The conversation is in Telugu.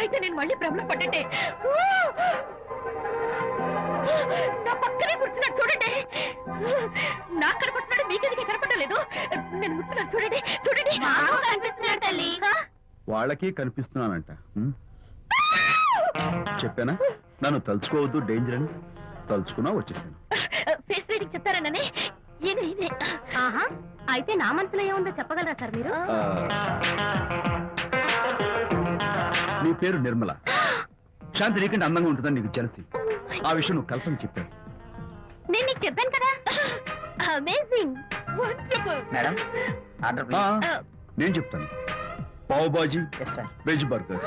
అయితే నేను మళ్ళీ భ్రమలో పడ్డంటే? నా పక్కనే కూర్చున్నాడు చూడండి. నాకు కనపడుతున్నాడు మీకెందుకు కనపడటం లేదు. నేను ముట్టున్నాను చూడండి చూడండి. కనిపిస్తున్నాడు తల్లి. వాళ్ళకి కనిపిస్తున్నానంట? చెప్పానా? నన్ను తలుచుకోవద్దు డేంజర్ అని? తలుచుకున్నా వచ్చేసాను. ఫేస్ రీడింగ్ చెప్తారననే ఈయన ఈయనే ఆహా అయితే నా మనసులో ఏముందో చెప్పగలరా సార్ మీరు? నీ పేరు నిర్మల. శాంతి నీకంటే అందంగా ఉంటుందని నీకు తెలిసి ఆ విషయం నువ్వు కల్పన చెప్పావు. నేను నీకు చెప్పాను కదా? అమేజింగ్ మేడం ఆర్డర్ నేను చెప్తాను. పావు బాజీ వెజ్ బర్గర్.